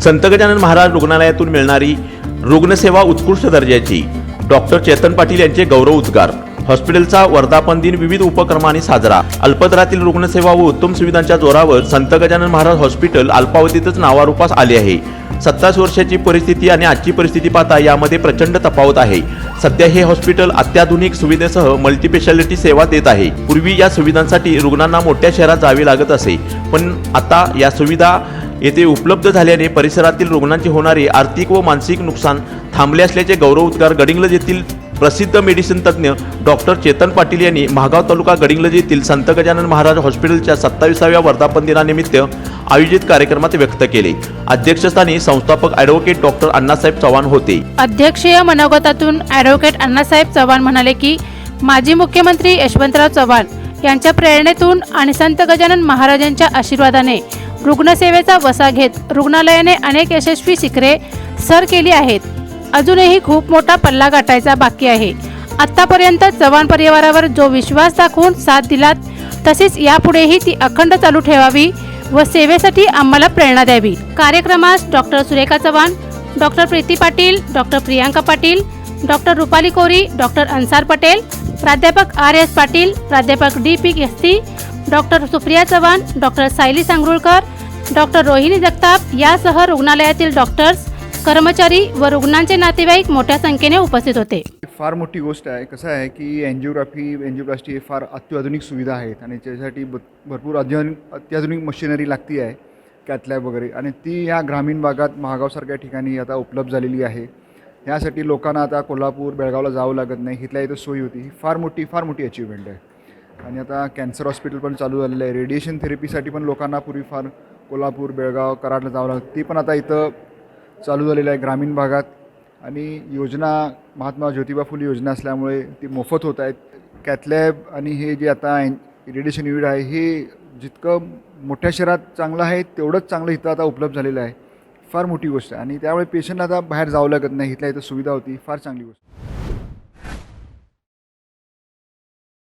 संत गजानन महाराज रुग्णालयातून मिळणारी रुग्णसेवा उत्कृष्ट दर्जाची. डॉक्टर चेतन पाटील यांचे गौरव उद्गार. हॉस्पिटलचा वर्धापन दिन विविध उपक्रमांनी साजरा. अल्पदरातील रुग्णसेवा व उत्तम सुविधांच्या जोरावर संत गजानन महाराज हॉस्पिटल अल्पावधीतच नावारूपास आले आहे. सत्तावीस वर्षाची परिस्थिती आणि आजची परिस्थिती पाहता यामध्ये प्रचंड तफावत आहे. सध्या हे हॉस्पिटल अत्याधुनिक सुविधेसह मल्टीपेशालिटी सेवा देत आहे. पूर्वी या सुविधांसाठी रुग्णांना मोठ्या शहरात जावे लागत असे. पण आता या सुविधा येथे उपलब्ध झाल्याने परिसरातील रुग्णांचे होणारे आर्थिक व मानसिक नुकसान थांबले असल्याचे गौरव उद्गार गडिंग्लज येथील प्रसिद्ध मेडिसिन तज्ज्ञ डॉक्टर चेतन पाटील यांनी महागाव तालुका गडिंग्लज येथील संत गजानन महाराज हॉस्पिटलच्या सत्ताविसाव्या वर्धापन दिनानिमित्त आयोजित कार्यक्रमात व्यक्त केले. अध्यक्षस्थानी संस्थापक ॲडव्होकेट डॉक्टर अण्णासाहेब चव्हाण होते. अध्यक्षीय मनोगतातून ॲडव्होकेट अण्णासाहेब चव्हाण म्हणाले की माजी मुख्यमंत्री यशवंतराव चव्हाण यांच्या प्रेरणेतून आणि संत गजानन महाराजांच्या आशीर्वादाने रुग्णसेवेचा वसा घेत रुग्णालयाने अनेक यशस्वी शिखरे सर केली आहेत. अजूनही खूप मोठा पल्ला गाठायचा बाकी आहे. आत्तापर्यंत चव्हाण परिवारावर जो विश्वास दाखवून साथ दिलात तसेच यापुढेही ती अखंड चालू ठेवावी व सेवेसाठी आम्हाला प्रेरणा द्यावी. कार्यक्रमास doctor Surekha Chavan doctor Preeti Patil doctor Priyanka Patil doctor Rupali Kori doctor Ansar Patel प्राध्यापक आर एस पाटील प्राध्यापक D P Esti doctor Supriya Chavan doctor Sayali Sangrulkar doctor Rohini Jagtap यासह रुग्णालयातील डॉक्टर्स कर्मचारी व रुग्णांचे नातेवाईक मोठ्या संख्येने उपस्थित होते. फार मोठी गोष्ट आहे कसं आहे की एन्जिओग्राफी एन्जिओप्लास्टी हे फार अत्याधुनिक सुविधा आहेत आणि त्याच्यासाठी भरपूर अत्याधुनिक अत्याधुनिक मशिनरी लागती आहे कॅथलॅब वगैरे. आणि ती ह्या ग्रामीण भागात महागावसारख्या ठिकाणी आता उपलब्ध झालेली आहे. यासाठी लोकांना आता कोल्हापूर बेळगावला जावं लागत नाही इथल्या इथं सोयी होती. ही फार मोठी फार मोठी अचिव्हमेंट आहे. आणि आता कॅन्सर हॉस्पिटल पण चालू झालेलं आहे. रेडिएशन थेरपीसाठी पण लोकांना पूर्वी फार कोल्हापूर बेळगाव कराडला जावं लागतं. ती पण आता इथं चालू झालेलं आहे ग्रामीण भागात. आणि योजना महात्मा ज्योतिबा फुले योजना असल्यामुळे ती मोफत होत आहेत. कॅथलॅब आणि हे जे आता रेडिएशन युनिट आहे हे जितकं मोठ्या शहरात चांगलं आहे तेवढंच चांगलं इथं आता उपलब्ध झालेलं आहे. फार मोठी गोष्ट आहे. आणि त्यामुळे पेशंटला आता बाहेर जावं लागत नाही. इथल्या इथं सुविधा होती. फार चांगली गोष्ट